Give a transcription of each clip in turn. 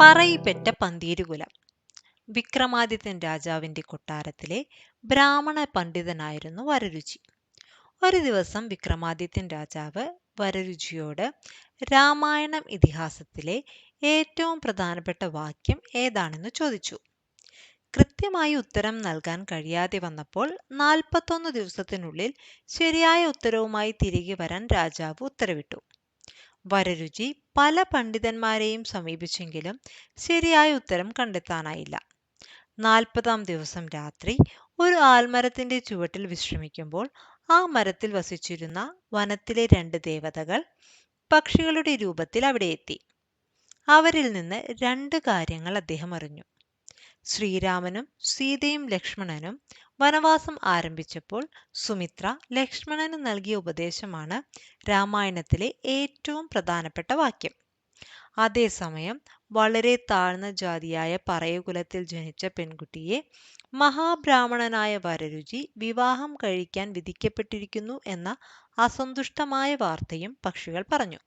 പറയിപ്പെട്ട പന്തീരുകുലം. വിക്രമാദിത്യൻ രാജാവിന്റെ കൊട്ടാരത്തിലെ ബ്രാഹ്മണ പണ്ഡിതനായിരുന്നു വരരുചി. ഒരു ദിവസം വിക്രമാദിത്യൻ രാജാവ് വരരുചിയോട് രാമായണം ഇതിഹാസത്തിലെ ഏറ്റവും പ്രധാനപ്പെട്ട വാക്യം ഏതാണെന്ന് ചോദിച്ചു. കൃത്യമായി ഉത്തരം നൽകാൻ കഴിയാതെ വന്നപ്പോൾ നാൽപ്പത്തൊന്ന് ദിവസത്തിനുള്ളിൽ ശരിയായ ഉത്തരവുമായി തിരികെ വരാൻ രാജാവ് ഉത്തരവിട്ടു. വരരുചി പല പണ്ഡിതന്മാരെയും സമീപിച്ചെങ്കിലും ശരിയായ ഉത്തരം കണ്ടെത്താനായില്ല. നാൽപ്പതാം ദിവസം രാത്രി ഒരു ആൽമരത്തിന്റെ ചുവട്ടിൽ വിശ്രമിക്കുമ്പോൾ ആ മരത്തിൽ വസിച്ചിരുന്ന വനത്തിലെ രണ്ട് ദേവതകൾ പക്ഷികളുടെ രൂപത്തിൽ അവിടെ എത്തി. അവരിൽ നിന്ന് രണ്ട് കാര്യങ്ങൾ അദ്ദേഹം അറിഞ്ഞു. ശ്രീരാമനും സീതയും ലക്ഷ്മണനും വനവാസം ആരംഭിച്ചപ്പോൾ സുമിത്ര ലക്ഷ്മണന് നൽകിയ ഉപദേശമാണ് രാമായണത്തിലെ ഏറ്റവും പ്രധാനപ്പെട്ട വാക്യം. അതേസമയം വളരെ താഴ്ന്ന ജാതിയായ പറയകുലത്തിൽ ജനിച്ച പെൺകുട്ടിയെ മഹാബ്രാഹ്മണനായ വരരുചി വിവാഹം കഴിക്കാൻ വിധിക്കപ്പെട്ടിരിക്കുന്നു എന്ന അസന്തുഷ്ടമായ വാർത്തയും പക്ഷികൾ പറഞ്ഞു.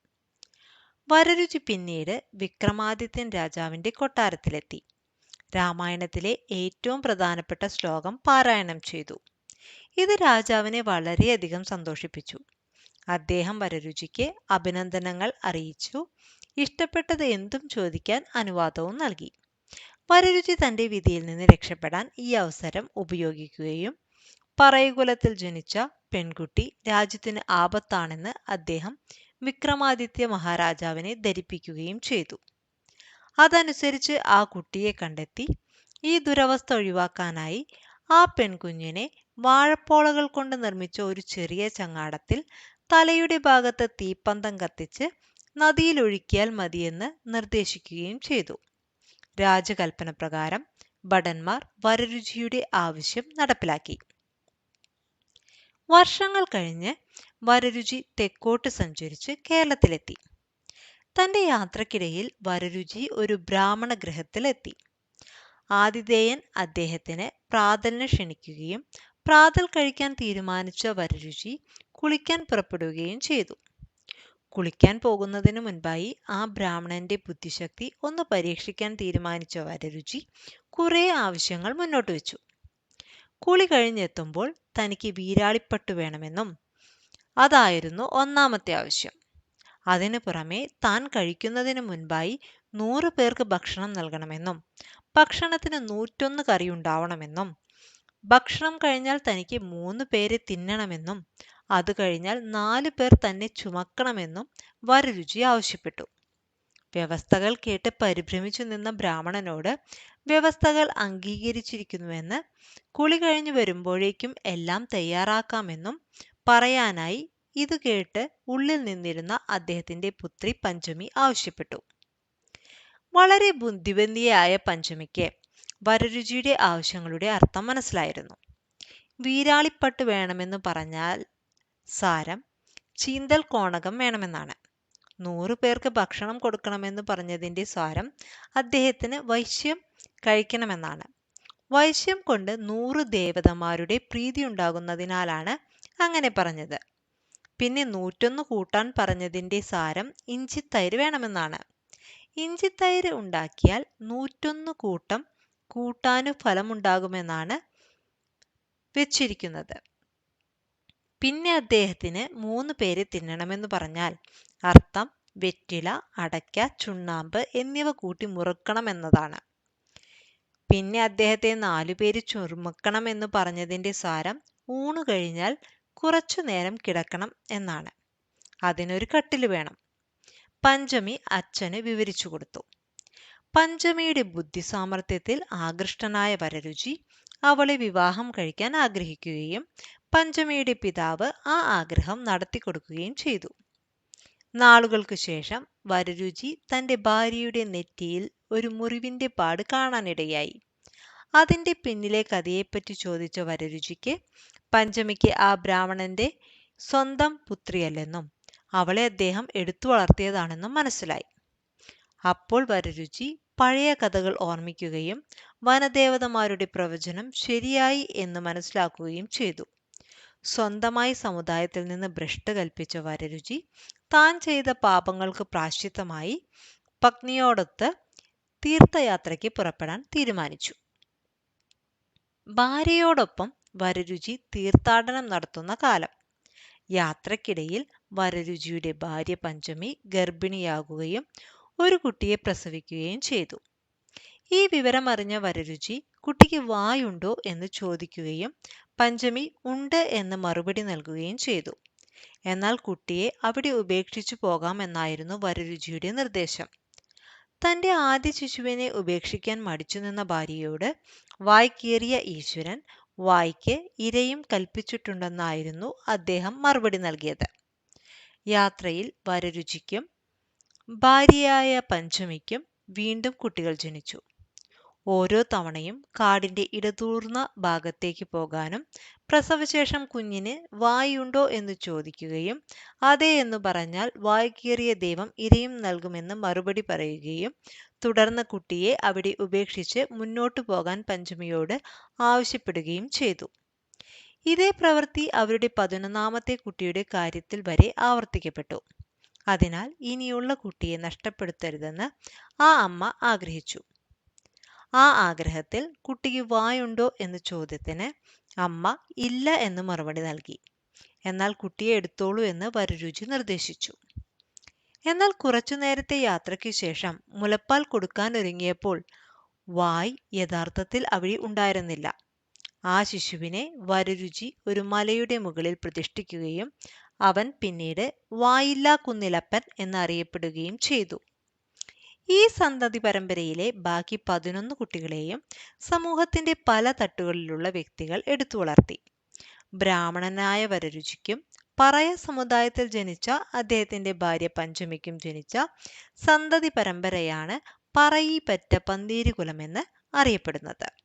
വരരുചി പിന്നീട് വിക്രമാദിത്യൻ രാജാവിന്റെ കൊട്ടാരത്തിലെത്തി. രാമായണത്തിലെ ഏറ്റവും പ്രധാനപ്പെട്ട ശ്ലോകം പാരായണം ചെയ്തു. ഇത് രാജാവിനെ വളരെയധികം സന്തോഷിപ്പിച്ചു. അദ്ദേഹം വരരുചിക്ക് അഭിനന്ദനങ്ങൾ അറിയിച്ചു. ഇഷ്ടപ്പെട്ടത് എന്തും ചോദിക്കാൻ അനുവാദവും നൽകി. വരരുചി തന്റെ വിധിയിൽ നിന്ന് രക്ഷപ്പെടാൻ ഈ അവസരം ഉപയോഗിക്കുകയും പറയകുലത്തിൽ ജനിച്ച പെൺകുട്ടി രാജ്യത്തിന് ആപത്താണെന്ന് അദ്ദേഹം വിക്രമാദിത്യ മഹാരാജാവിനെ ധരിപ്പിക്കുകയും ചെയ്തു. അതനുസരിച്ച് ആ കുട്ടിയെ കണ്ടെത്തി ഈ ദുരവസ്ഥ ഒഴിവാക്കാനായി ആ പെൺകുഞ്ഞിനെ വാഴപ്പോളകൾ കൊണ്ട് നിർമ്മിച്ച ഒരു ചെറിയ ചങ്ങാടത്തിൽ തലയുടെ ഭാഗത്ത് തീപ്പന്തം കത്തിച്ച് നദിയിൽ ഒഴുക്കിയാൽ മതിയെന്ന് നിർദ്ദേശിക്കുകയും ചെയ്തു. രാജകൽപ്പന പ്രകാരം ഭടന്മാർ വരരുചിയുടെ ആവശ്യം നടപ്പിലാക്കി. വർഷങ്ങൾ കഴിഞ്ഞ് വരരുചി തെക്കോട്ട് സഞ്ചരിച്ച് കേരളത്തിലെത്തി. തന്റെ യാത്രക്കിടയിൽ വരരുചി ഒരു ബ്രാഹ്മണ ഗൃഹത്തിലെത്തി. ആതിഥേയൻ അദ്ദേഹത്തിന് പ്രാതലിന് ക്ഷണിക്കുകയും പ്രാതൽ കഴിക്കാൻ തീരുമാനിച്ച വരരുചി കുളിക്കാൻ പുറപ്പെടുകയും ചെയ്തു. കുളിക്കാൻ പോകുന്നതിന് മുൻപായി ആ ബ്രാഹ്മണന്റെ ബുദ്ധിശക്തി ഒന്ന് പരീക്ഷിക്കാൻ തീരുമാനിച്ച വരരുചി കുറെ ആവശ്യങ്ങൾ മുന്നോട്ട് വെച്ചു. കുളി കഴിഞ്ഞെത്തുമ്പോൾ തനിക്ക് വീരാളിപ്പട്ടു വേണമെന്നും അതായിരുന്നു ഒന്നാമത്തെ ആവശ്യം. അതിനു പുറമെ താൻ കഴിക്കുന്നതിന് മുൻപായി നൂറ് പേർക്ക് ഭക്ഷണം നൽകണമെന്നും ഭക്ഷണത്തിന് നൂറ്റൊന്ന് കറി ഉണ്ടാവണമെന്നും ഭക്ഷണം കഴിഞ്ഞാൽ തനിക്ക് മൂന്ന് പേരെ തിന്നണമെന്നും അത് കഴിഞ്ഞാൽ നാല് പേർ തന്നെ ചുമക്കണമെന്നും വരരുചി ആവശ്യപ്പെട്ടു. വ്യവസ്ഥകൾ കേട്ട് പരിഭ്രമിച്ചു നിന്ന ബ്രാഹ്മണനോട് വ്യവസ്ഥകൾ അംഗീകരിച്ചിരിക്കുന്നുവെന്ന് കുളി കഴിഞ്ഞു വരുമ്പോഴേക്കും എല്ലാം തയ്യാറാക്കാമെന്നും പറയാനായി ഇത് കേട്ട് ഉള്ളിൽ നിന്നിരുന്ന അദ്ദേഹത്തിന്റെ പുത്രി പഞ്ചമി ആവശ്യപ്പെട്ടു. വളരെ ബുദ്ധിബന്ധിയായ പഞ്ചമിക്ക് വരരുചിയുടെ ആവശ്യങ്ങളുടെ അർത്ഥം മനസ്സിലായിരുന്നു. വീരാളിപ്പട്ട് വേണമെന്ന് പറഞ്ഞാൽ സാരം ചീന്തൽ കോണകം വേണമെന്നാണ്. നൂറു പേർക്ക് ഭക്ഷണം കൊടുക്കണമെന്ന് പറഞ്ഞതിന്റെ സാരം അദ്ദേഹത്തിന് വൈശ്യം കഴിക്കണമെന്നാണ്. വൈശ്യം കൊണ്ട് നൂറ് ദേവതമാരുടെ പ്രീതി ഉണ്ടാകുന്നതിനാലാണ് അങ്ങനെ പറഞ്ഞത്. പിന്നെ നൂറ്റൊന്ന് കൂട്ടാൻ പറഞ്ഞതിന്റെ സാരം ഇഞ്ചിത്തൈര് വേണമെന്നാണ്. ഇഞ്ചിത്തൈര് ഉണ്ടാക്കിയാൽ നൂറ്റൊന്ന് കൂട്ടം കൂട്ടാനു ഫലമുണ്ടാകുമെന്നാണ് വെച്ചിരിക്കുന്നത്. പിന്നെ അദ്ദേഹത്തിന് മൂന്ന് പേര് തിന്നണമെന്ന് പറഞ്ഞാൽ അർത്ഥം വെറ്റില അടയ്ക്ക ചുണ്ണാമ്പ് എന്നിവ കൂട്ടി മുറുക്കണമെന്നതാണ്. പിന്നെ അദ്ദേഹത്തെ നാലുപേര് ചുരുമക്കണം എന്ന് പറഞ്ഞതിന്റെ സാരം ഊണ് കഴിഞ്ഞാൽ കുറച്ചു നേരം കിടക്കണം എന്നാണ്. അതിനൊരു കട്ടിൽ വേണം. പഞ്ചമി അച്ഛന് വിവരിച്ചു കൊടുത്തു. പഞ്ചമിയുടെ ബുദ്ധി സാമർഥ്യത്തിൽ ആകൃഷ്ടനായ വരരുചി അവളെ വിവാഹം കഴിക്കാൻ ആഗ്രഹിക്കുകയും പഞ്ചമിയുടെ പിതാവ് ആ ആഗ്രഹം നടത്തി കൊടുക്കുകയും ചെയ്തു. നാളുകൾക്ക് ശേഷം വരരുചി തന്റെ ഭാര്യയുടെ നെറ്റിയിൽ ഒരു മുറിവിന്റെ പാട് കാണാനിടയായി. അതിന്റെ പിന്നിലെ കഥയെപ്പറ്റി ചോദിച്ച വരരുചിക്ക് പഞ്ചമിക്ക് ആ ബ്രാഹ്മണന്റെ സ്വന്തം പുത്രിയല്ലെന്നും അവളെ അദ്ദേഹം എടുത്തു വളർത്തിയതാണെന്നും മനസ്സിലായി. അപ്പോൾ വരരുചി പഴയ കഥകൾ ഓർമ്മിക്കുകയും വനദേവതമാരുടെ പ്രവചനം ശരിയായി എന്ന് മനസ്സിലാക്കുകയും ചെയ്തു. സ്വന്തമായി സമുദായത്തിൽ നിന്ന് ഭ്രഷ്ട് കൽപ്പിച്ച വരരുചി താൻ ചെയ്ത പാപങ്ങൾക്ക് പ്രാശ്ചിത്തമായി പത്നിയോടൊത്ത് തീർത്ഥയാത്രയ്ക്ക് പുറപ്പെടാൻ തീരുമാനിച്ചു. ഭാര്യയോടൊപ്പം വരരുചി തീർത്ഥാടനം നടത്തുന്ന കാലം. യാത്രക്കിടയിൽ വരരുചിയുടെ ഭാര്യ പഞ്ചമി ഗർഭിണിയാകുകയും ഒരു കുട്ടിയെ പ്രസവിക്കുകയും ചെയ്തു. ഈ വിവരമറിഞ്ഞ വരരുചി കുട്ടിക്ക് വായുണ്ടോ? എന്ന് ചോദിക്കുകയും പഞ്ചമി ഉണ്ട് എന്ന് മറുപടി നൽകുകയും ചെയ്തു. എന്നാൽ കുട്ടിയെ അവിടെ ഉപേക്ഷിച്ചു പോകാമെന്നായിരുന്നു വരരുചിയുടെ നിർദ്ദേശം. തന്റെ ആദ്യ ശിശുവിനെ ഉപേക്ഷിക്കാൻ മടിച്ചു നിന്ന ഭാര്യയോട് വായ്ക്കേറിയ ഈശ്വരൻ വായ്ക്ക് ഇരയും കൽപ്പിച്ചിട്ടുണ്ടെന്നായിരുന്നു അദ്ദേഹം മറുപടി നൽകിയത്. യാത്രയിൽ വരരുചിക്കും ഭാര്യയായ പഞ്ചമിക്കും വീണ്ടും കുട്ടികൾ ജനിച്ചു. ഓരോ തവണയും കാടിന്റെ ഇടതൂർന്ന ഭാഗത്തേക്ക് പോകാനും പ്രസവശേഷം കുഞ്ഞിന് വായുണ്ടോ എന്ന് ചോദിക്കുകയും അതെ എന്ന് പറഞ്ഞാൽ വായ്ക്കേറിയ ദൈവം ഇരയും നൽകുമെന്ന് മറുപടി പറയുകയും തുടർന്ന് കുട്ടിയെ അവിടെ ഉപേക്ഷിച്ച് മുന്നോട്ടു പോകാൻ പഞ്ചമിയോട് ആവശ്യപ്പെടുകയും ചെയ്തു. ഇതേ പ്രവൃത്തി അവരുടെ പതിനൊന്നാമത്തെ കുട്ടിയുടെ കാര്യത്തിൽ വരെ ആവർത്തിക്കപ്പെട്ടു. അതിനാൽ ഇനിയുള്ള കുട്ടിയെ നഷ്ടപ്പെടുത്തരുതെന്ന് ആ അമ്മ ആഗ്രഹിച്ചു. ആ ആഗ്രഹത്തിൽ കുട്ടിക്ക് വായുണ്ടോ എന്ന ചോദ്യത്തിന് അമ്മ ഇല്ല എന്ന് മറുപടി നൽകി. എന്നാൽ കുട്ടിയെ എടുത്തോളൂ എന്ന് വരരുചി നിർദ്ദേശിച്ചു. എന്നാൽ കുറച്ചു നേരത്തെ യാത്രയ്ക്ക് ശേഷം മുലപ്പാൽ കൊടുക്കാനൊരുങ്ങിയപ്പോൾ വായ് യഥാർത്ഥത്തിൽ അവിടെ ഉണ്ടായിരുന്നില്ല. ആ ശിശുവിനെ വരരുചി ഒരു മലയുടെ മുകളിൽ പ്രതിഷ്ഠിക്കുകയും അവൻ പിന്നീട് വായില്ലാ കുന്നിലപ്പൻ എന്നറിയപ്പെടുകയും ചെയ്തു. ഈ സന്തതി പരമ്പരയിലെ ബാക്കി പതിനൊന്ന് കുട്ടികളെയും സമൂഹത്തിന്റെ പല തട്ടുകളിലുള്ള വ്യക്തികൾ എടുത്തു വളർത്തി ബ്രാഹ്മണനായ വരരുചിക്കും പറയ സമുദായത്തിൽ ജനിച്ച അദ്ദേഹത്തിന്റെ ഭാര്യ പഞ്ചമിക്കും ജനിച്ച സന്തതി പരമ്പരയാണ് പറയിപ്പറ്റ പന്തീരുകുലം എന്ന് അറിയപ്പെടുന്നത്.